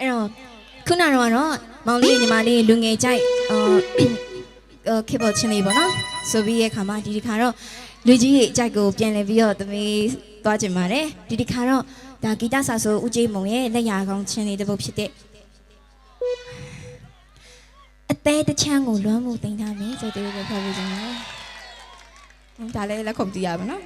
အဲ့တော့ခုနကတော့ကတော့မောင်လေးညီမလေးလူငယ်ကြိုက်အော်အော်ခေပေါ်ချင်းလေးပေါ့နော်ဆိုပြီးရဲ့ခါမှာဒီဒီခါတော့လူကြီးရဲ့အကြိုက်ကိုပြန်လဲပြီးတော့သမီးသွားကျင်ပါတယ်ဒီဒီခါတော့ဒါဂီတဆာဆိုဦးကျေးမုံရဲ့လက်ရာကောင်းချင်းလေးတစ်ပုဒ်ဖြစ်တဲ့အသေးတစ်ချမ်းကိုလွမ်းမှုတင်ထားမယ်ဆိုတဲ့ကိုဖတ်ပြကြမယ်ဟိုဒါလည်းလက်ခုံကြည့်ရပါနော်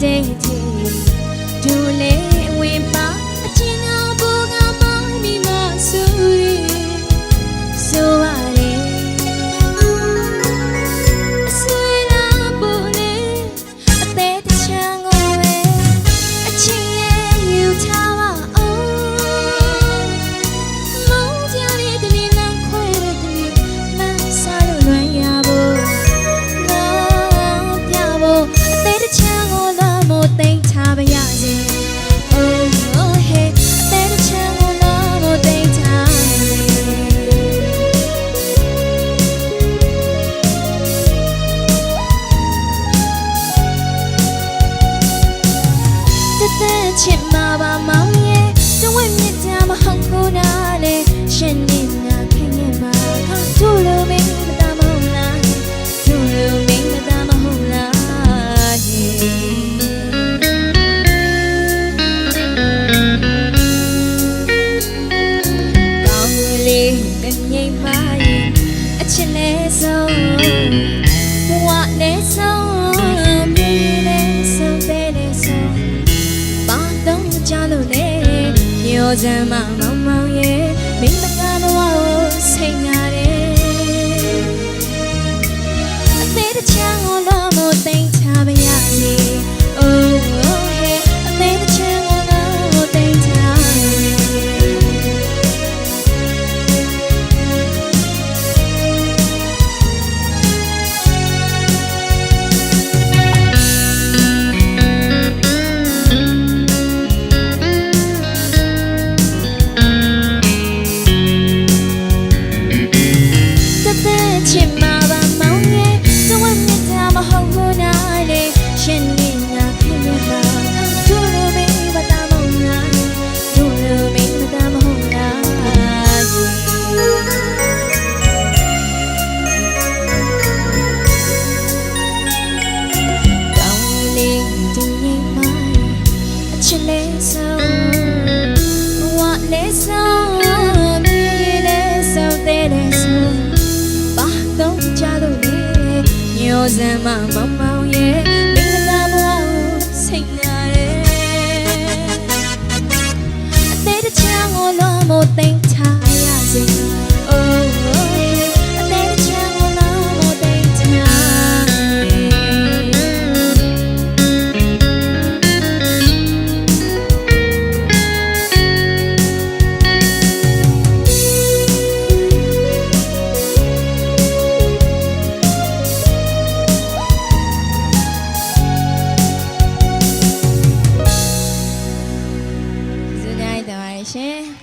မ ချစ်မှာပါမောင်ရဲ့တဝက်မြတ်တာမဟုတ်ဘူးနာလေရှင်နေငါခင်ရဲ့မှာခေါင်းထိုးလို့မင်းမတမဟုတ်လားထိုးလို့မင်းမတမဟုတ်လားဟေကောင်းလေးကနေပါရင်အချစ်နဲ့ဆုံးဘဝနဲ့ဆုံး ညောစမ်းမမောင်မောင်ရဲ့မိမကဘဝကိုစိတ်ငါတယ် စမ်းမမောင်မောင်ရဲ့ 行